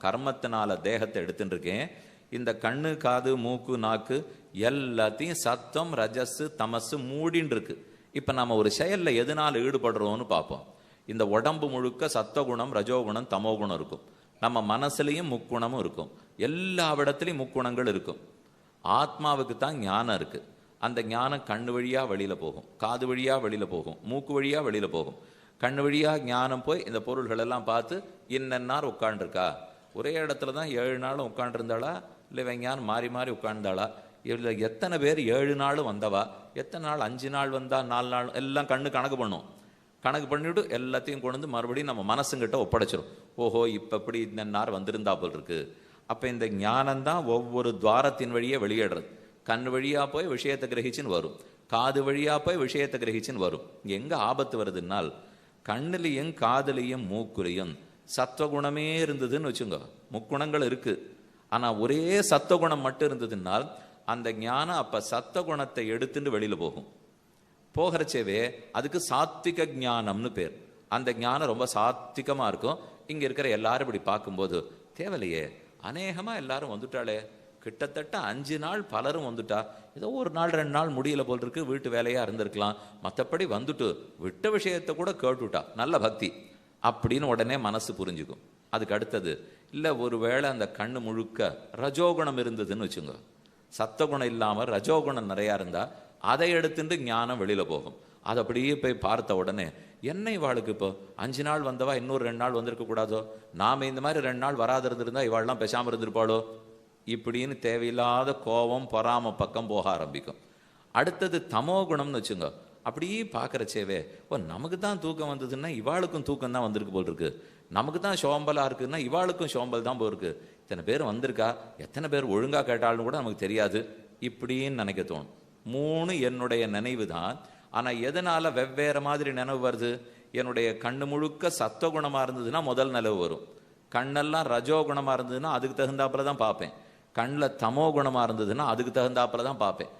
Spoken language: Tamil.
கர்மத்தினால தேகத்தை எடுத்துட்டு இருக்கேன் இந்த கண்ணு காது மூக்கு நாக்கு எல்லாத்தையும் சத்தம் ரஜஸ் தமசு மூடின்னு இருக்கு இப்ப நம்ம ஒரு செயல்ல எதனால ஈடுபடுறோம்னு பார்ப்போம் இந்த உடம்பு முழுக்க சத்தகுணம் ரஜோகுணம் தமோகுணம் இருக்கும். நம்ம மனசுலயும் முக்குணமும் இருக்கும். எல்லா இடத்துலையும் முக்குணங்கள் இருக்கும். ஆத்மாவுக்கு தான் ஞானம் இருக்கு. அந்த ஞானம் கண்ணு வழியா வெளியில போகும். காது வழியா வெளியில போகும். மூக்கு வழியா வெளியில போகும். கண்ணு வழியா ஞானம் போய் இந்த பொருள்களெல்லாம் பார்த்து இன்னன்னார் உட்காண்டிருக்கா ஒரே இடத்துல தான் ஏழு நாளும் உட்காண்டிருந்தாளா இல்லை இவன் ஞானம் மாறி மாறி உட்கார்ந்தாளா? இல்லை எத்தனை பேர் ஏழு நாளும் வந்தவா? எத்தனை நாள்? அஞ்சு நாள் வந்தா நாலு நாள்? எல்லாம் கண்ணு கணக்கு பண்ணும். கணக்கு பண்ணிவிட்டு எல்லாத்தையும் கொண்டு வந்து மறுபடியும் நம்ம மனசுங்கிட்ட ஒப்படைச்சிரும். ஓஹோ இப்போ இப்படி இந்த நார் வந்திருந்தா போல் இருக்கு? அப்போ இந்த ஞானம் தான் ஒவ்வொரு துவாரத்தின் வழியே வெளியிடுறது கண் வழியாக போய் விஷயத்தை கிரகிச்சின்னு வரும். காது வழியாக போய் விஷயத்தை கிரகிச்சின்னு வரும். எங்கே ஆபத்து வருதுன்னால் கண்ணிலையும் காதலையும் மூக்குலையும் சத்வகுணமே இருந்ததுன்னு வச்சுங்க. முக்குணங்கள் இருக்கு. ஆனால் ஒரே சத்வகுணம் மட்டும் இருந்ததுனால் அந்த ஞானம் அப்போ சத்வகுணத்தை எடுத்துட்டு வெளியில் போகும். போகிறச்சேவே அதுக்கு சாத்விக ஞானம்னு பேர். அந்த ஞானம் ரொம்ப சாத்விகமாக இருக்கும். இங்கே இருக்கிற எல்லாரும் இப்படி பார்க்கும்போது தேவையில்லையே அநேகமாக எல்லாரும் வந்துட்டாளே. கிட்டத்தட்ட அஞ்சு நாள் பலரும் வந்துட்டா. ஏதோ ஒரு நாள் ரெண்டு நாள் முடியல போல் இருக்கு. வீட்டு வேலையாக இருந்திருக்கலாம். மற்றபடி வந்துட்டு விட்ட விஷயத்தை கூட கேட்டுட்டா. நல்ல பக்தி. அப்படின்னு உடனே மனசு புரிஞ்சுக்கும். அதுக்கு அடுத்தது இல்லை ஒருவேளை அந்த கண்ணு முழுக்க ரஜோகுணம் இருந்ததுன்னு வச்சுங்க. சத்தகுணம் இல்லாமல் ரஜோகுணம் நிறையா இருந்தால் அதை எடுத்துட்டு ஞானம் வெளியில் போகும். அது அப்படியே போய் பார்த்த உடனே என்ன இவாளுக்கு இப்போ? அஞ்சு நாள் வந்தவா? இன்னொரு ரெண்டு நாள் வந்திருக்க கூடாதோ? நாம இந்த மாதிரி ரெண்டு நாள் வராது இருந்திருந்தா இவாள்லாம் பேசாமல் இருந்திருப்பாளோ? இப்படின்னு தேவையில்லாத கோபம் பொறாம பக்கம் போக ஆரம்பிக்கும். அடுத்தது தமோ குணம்னு வச்சுங்க. அப்படியே பார்க்குறச்சேவே ஓ நமக்கு தான் தூக்கம் வந்ததுன்னா இவாளுக்கும் தூக்கம் தான் வந்திருக்கு போல் இருக்கு நமக்கு தான் சோம்பலாக இருக்குதுன்னா இவாளுக்கும் சோம்பல் தான் போல் இருக்கு இத்தனை பேர் வந்திருக்கா? எத்தனை பேர் ஒழுங்காக கேட்டாலும் கூட நமக்கு தெரியாது. இப்படின்னு நினைக்க தோணும். மூணு என்னுடைய நினைவு தான் ஆனால் எதனால் வெவ்வேறு மாதிரி நினைவு வருது? என்னுடைய கண்ணு முழுக்க சத்துவகுணமா இருந்ததுன்னா முதல் நிலவு வரும். கண்ணெல்லாம் ரஜோ குணமாக இருந்ததுன்னா அதுக்கு தகுந்தாப்பில் தான் பார்ப்பேன். கண்ணில் தமோ குணமாக இருந்ததுன்னா அதுக்கு தகுந்தாப்பில் தான் பார்ப்பேன்.